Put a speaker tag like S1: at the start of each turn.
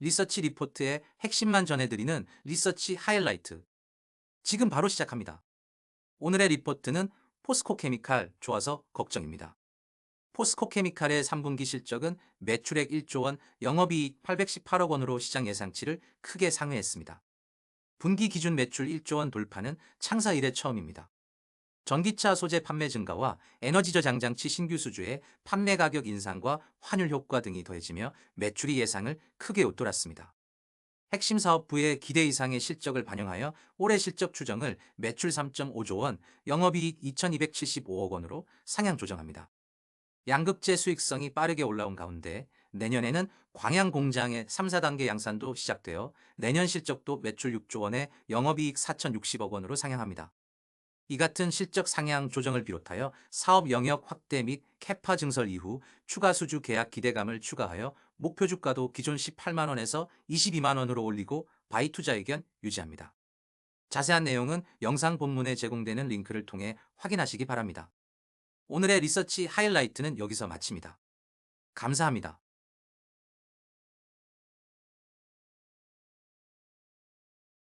S1: 리서치 리포트의 핵심만 전해드리는 리서치 하이라이트. 지금 바로 시작합니다. 오늘의 리포트는 포스코 케미칼 좋아서 걱정입니다. 포스코 케미칼의 3분기 실적은 매출액 1조 원, 영업이익 818억 원으로 시장 예상치를 크게 상회했습니다. 분기 기준 매출 1조 원 돌파는 창사 이래 처음입니다. 전기차 소재 판매 증가와 에너지 저장 장치 신규 수주의 판매 가격 인상과 환율 효과 등이 더해지며 매출이 예상을 크게 웃돌았습니다. 핵심 사업부의 기대 이상의 실적을 반영하여 올해 실적 추정을 매출 3.5조 원, 영업이익 2,275억 원으로 상향 조정합니다. 양극재 수익성이 빠르게 올라온 가운데 내년에는 광양 공장의 3, 4단계 양산도 시작되어 내년 실적도 매출 6조 원에 영업이익 4,060억 원으로 상향합니다. 이 같은 실적 상향 조정을 비롯하여 사업 영역 확대 및 캐파 증설 이후 추가 수주 계약 기대감을 추가하여 목표 주가도 기존 18만 원에서 22만 원으로 올리고 바이 투자 의견 유지합니다. 자세한 내용은 영상 본문에 제공되는 링크를 통해 확인하시기 바랍니다. 오늘의 리서치 하이라이트는 여기서 마칩니다. 감사합니다.